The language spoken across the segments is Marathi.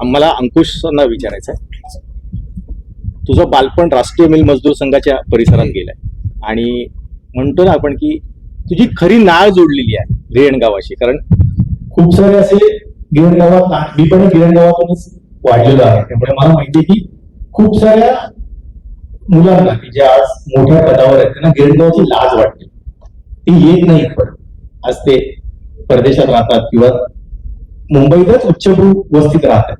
आम्हाला अंकुशांना विचारायचं आहे. तुझं बालपण राष्ट्रीय मिल मजदूर संघाच्या परिसरात गेलंय. आणि म्हणतो ना आपण की तुझी खरी नाळ जोडलेली आहे रेणगावाशी कारण खूप सारे असे गिरणगावात मी पण गिरणगावातूनच वाढलेलो आहे. त्यामुळे मला माहिती आहे की खूप साऱ्या मुलांना की जे आज मोठ्या पदावर आहेत त्यांना गिरणगावाची लाज वाटते. ती येत नाही पण आज ते परदेशात राहतात किंवा मुंबईतच उच्चभ्रू वस्तीत राहतात.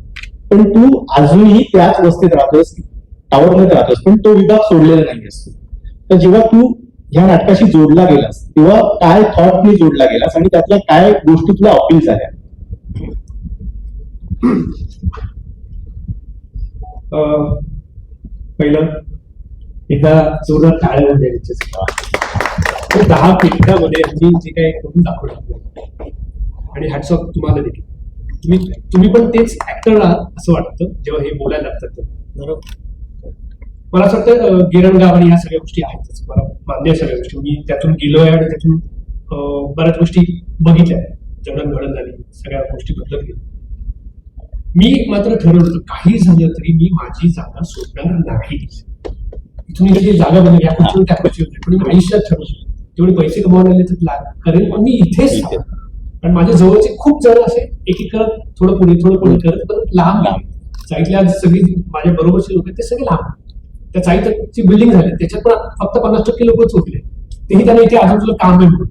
पण तू अजूनही त्याच वस्तीत राहतोस टावरमध्ये राहतोस पण तो विभाग सोडलेला नाही असतो तर जेव्हा तू ह्या नाटकाशी जोडला गेलास तेव्हा काय थॉटने जोडला गेलास आणि त्यातल्या काय गोष्टी तुला अपील झाल्या? अं, पहिलं एकदा जोरदार टाळ्यामध्ये दहा मिनिटामध्ये यांनी जे काही करून दाखवलं. आणि हॅट्स ऑफ तुम्हाला देखील. तुम्ही तुम्ही पण तेच ऍक्टर आहात असं वाटतं जेव्हा हे बोलायला लागतात तेव्हा. बरोबर. मला असं वाटतं गिरणगाव आणि ह्या सगळ्या गोष्टी आहेतच मला मान्य आहे सगळ्या गोष्टी. मी त्यातून गेलोय आणि त्यातून बऱ्याच गोष्टी बघितल्या. जडणघडण झाली सगळ्या गोष्टी बदलत गेल्या मी मात्र ठरवलं होतं काही झालं तरी मी माझी जागा सोडणार नाही. इथून इथे जी जागा बनली या खुर्चीवर त्या खुर्चीवर जाईल. पण आयुष्यात ठरवलं तेवढे पैसे कमावले तर ला- करेल पण मी इथेच पण माझ्या जवळचे खूप जण असे एक थोडं पुढे थोडं पुढे करत पण लांब लांब. चाळीतल्या आज सगळी माझ्या बरोबरचे लोक आहेत ते सगळे लांब. त्या साईटची बिल्डिंग झाली त्याच्यात पण फक्त पन्नास टक्के लोकच उरले तेही त्यांना इथे अजून तुला काम आहे म्हणून.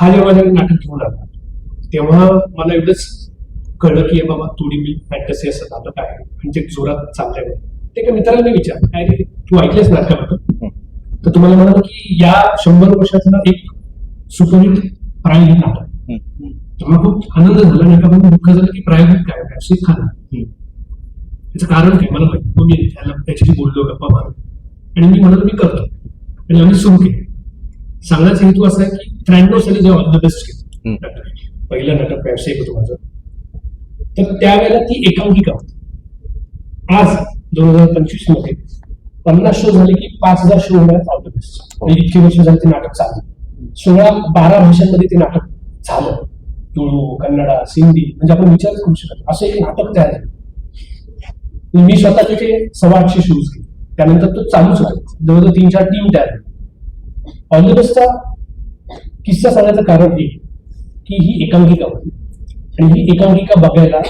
हा जेव्हा माझ्या नाटक घेऊन आला तेव्हा मला एवढंच कळलं की बाबा थोडी मी फॅन्टसी असं नाटक काय? आणि ते जोरात चाललंय. ते एका मित्राला मी विचार काय रे तू ऐकलेस नाटकाबद्दल? तर तुम्हाला म्हणाल की या शंभर वर्षातला एक सुपरहिट हिट नाटक. तर मला खूप आनंद झाला पण दुःख झालं की हिट काय? व्यावसायिक खाना त्याचं कारण काय? मला माहिती मग मी त्याला त्याच्याशी बोललो गप्पा मारलो. आणि मी म्हणालो मी करतो. आणि आम्ही सुरू केलं. सांगण्याचा हेतू असा आहे की त्र्याण्णव साली जेव्हा द बेस्ट. केलं पहिलं नाटक व्यावसायिक होतं माझं. तर त्यावेळेला ती एकांकिका होती. आज दोन हजार पंचवीसमध्ये पन्नास शो झाले की पाच हजार शो होणार ऑल द बेस्ट इतकी वर्ष झाली ते नाटक चाललं. सोळा बारा भाषांमध्ये ते नाटक झालं. तुळू कन्नडा सिंधी म्हणजे आपण विचारच करू शकत असं एक नाटक तयार झालं. म्हणजे मी स्वतः तिथे सव्वा आठशे शूज केले त्यानंतर तो चालूच राहिला जवळजवळ तीन चार टीम तयार झाली ऑलिबसचा किस्सा सांगायचं कारण हे की ही एकांकिका होती. आणि ही एकांकिका बघायला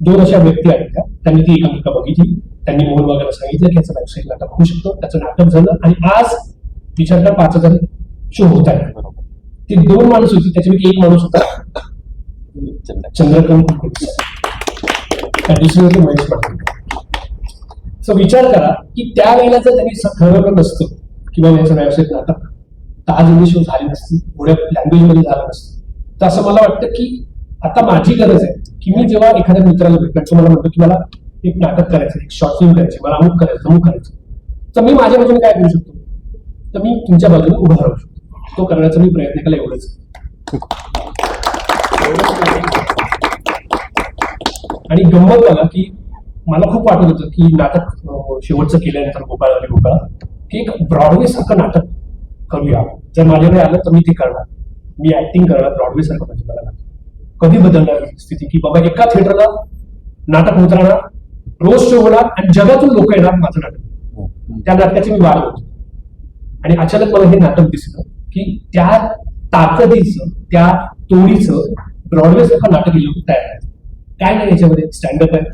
दोन अशा व्यक्ती आल्या त्यांनी ती एकांकिका बघितली. त्यांनी मोहन बघायला सांगितलं की याचं व्यावसायिक नाटक होऊ शकतं. त्याचं नाटक झालं. आणि आज विचारता पाच हजार शो होत आहे. ती दोन माणूस होती त्याच्यापैकी एक माणूस होता. चंद्रकांत दुसरी होती महेश पाटील. सो विचार करा की त्यावेळेला जर त्यांनी ठरवलं नसतं की बाबा याचं व्यावसायिक नाटक तर आज एवढी शो झाली नसती एवढ्या लँग्वेजमध्ये झालं नसतं. तर असं मला वाटतं की आता माझी गरज आहे की मी जेव्हा एखाद्या मित्राला भेटला तो मला म्हणतो की मला एक नाटक करायचं एक शॉर्ट फिल्म करायची मला अमुक करायचं अमुक करायचं तर मी माझ्या बाजूने काय करू शकतो? तर मी तुमच्या बाजूने उभा राहू शकतो. तो करण्याचा मी प्रयत्न केला एवढंच. आणि गंमत बघा की मला खूप वाटत होतं की नाटक शेवटचं केल्यानंतर गोपाळ आणि गोपाळ की एक ब्रॉडवे सारखं नाटक करूया. जर माझ्याकडे आलं तर मी ते करणार. मी ऍक्टिंग करणार ब्रॉडवे सारखं म्हणजे मला नाटक. कधी बदलणार ही स्थिती? की बाबा एका थिएटरला नाटक होत राहणार रोज शो होणार आणि जगातून लोक येणार माझं नाटक. त्या नाटकाची मी वाट बघतो. आणि अचानक मला हे नाटक दिसलं. की त्या ताकदीचं त्या तोडीचं ब्रॉडवे सारखं नाटक हे लोक तयार आहेत काय नाही याच्यामध्ये? स्टँडअप आहे.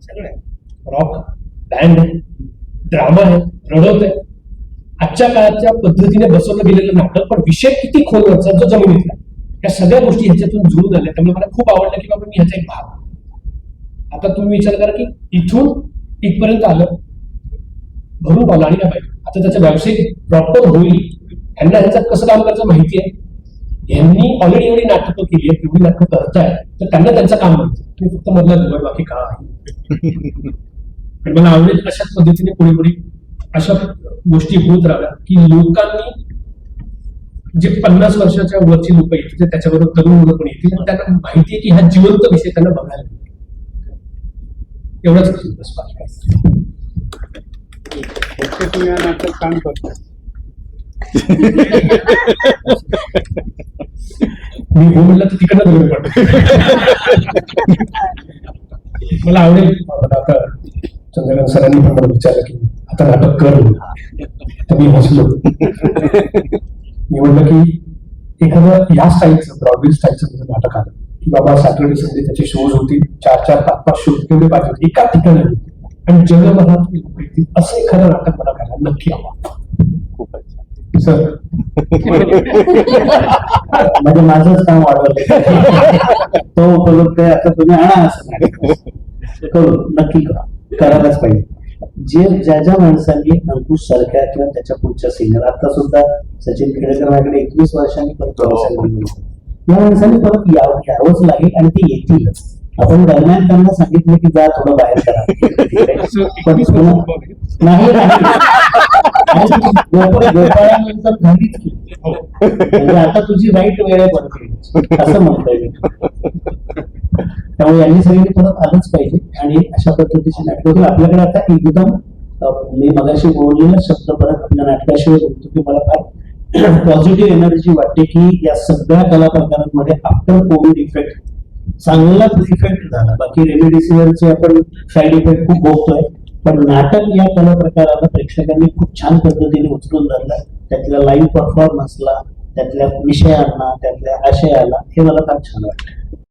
सगळं आहे. रॉक बँड आहे. ड्रामा आहे. रडवत आहे. आजच्या काळाच्या पद्धतीने बसवलं गेलेलं नाटक पण विषय किती खोलवरचा जो जमिनीतला. या सगळ्या गोष्टी ह्याच्यातून जुळून आल्या त्यामुळे मला खूप आवडलं की बाबा मी ह्याचा एक भाग. आता तुम्ही विचार करा की इथून इथपर्यंत आलं. भरून आलं आणि काय पाहिजे आता त्याचा व्यावसायिक प्रॉपर होईल. यांना ह्याचं कसं काम करायचं माहिती आहे यांनी ऑलरेडी एवढी नाटकं केली आहेत एवढी नाटकं करतायत तर त्यांना त्यांचं काम माहिती. तुम्ही फक्त मधला धुवड बाकी का आहे आणि मला आवडेल अशाच पद्धतीने पुढे पुढे अशा गोष्टी होत राहाव्या की लोकांनी जे पन्नास वर्षाच्या वरची लोक येतील ते त्याच्याबरोबर तरुण मुलं पण येतील आणि त्यांना माहिती आहे की हा जिवंत विषय त्यांना बघायला. एवढंच तुम्ही या नाटक काम करता मी हो म्हटलं तर तिकडनं दूर पडतो. मला आवडेल. आता चंद्रकांत सरांनी पण मला विचारलं की आता नाटक कर. तर मी हसलो. मी म्हटलं की एखादं ह्या स्टाईलचं ब्रॉडवे स्टाईलचं जर नाटक आलं. की बाबा सॅटर्डे संडे त्याचे शोज होतील चार चार पाच पाच शोज तेवढे पाहिजे एका ठिकाणी आणि जगभरात लोक येतील असं एखादं नाटक मला करायला नक्की हवं सर म्हणजे माझंच काम वाढवलं. तो उपलब्ध आहे आता तुम्ही आणा असं. करू नक्की करा. करायलाच पाहिजे. जे ज्या ज्या माणसांनी अंकुश सारख्या किंवा त्याच्या पुढच्या सिनियर आता सुद्धा सचिन खेडेकर माझ्याकडे एकवीस वर्षांनी परत. या माणसांनी परत यावं यावंच लागेल आणि ते येतीलच. आपण दरम्यान त्यांना सांगितलं की जा थोडं बाहेर करा. नाही. गोपाळानंतर झालीच की म्हणजे आता तुझी वाईट वेळ आहे बरं असं म्हणता येईल त्यामुळे यांनी सगळ्यांनी परत आलंच पाहिजे. आणि अशा पद्धतीची नाटक आपल्याकडे आता एकदम मी मगाशी बोललेला शब्द परत आपल्या नाटकाशिवाय बोलतो की मला फार पॉझिटिव्ह एनर्जी वाटते की या सगळ्या कला प्रकारांमध्ये आफ्टर कोविड इफेक्ट चांगलाच इफेक्ट झाला. बाकी रेमडेसिवीरचे आपण साईड इफेक्ट खूप भोगतोय पण नाटक या कला प्रकाराला प्रेक्षकांनी खूप छान पद्धतीने उचलून धरलं. त्यातल्या लाईव्ह परफॉर्मन्सला त्यातल्या विषयांना त्यातल्या आशयाला हे मला फार छान वाटतं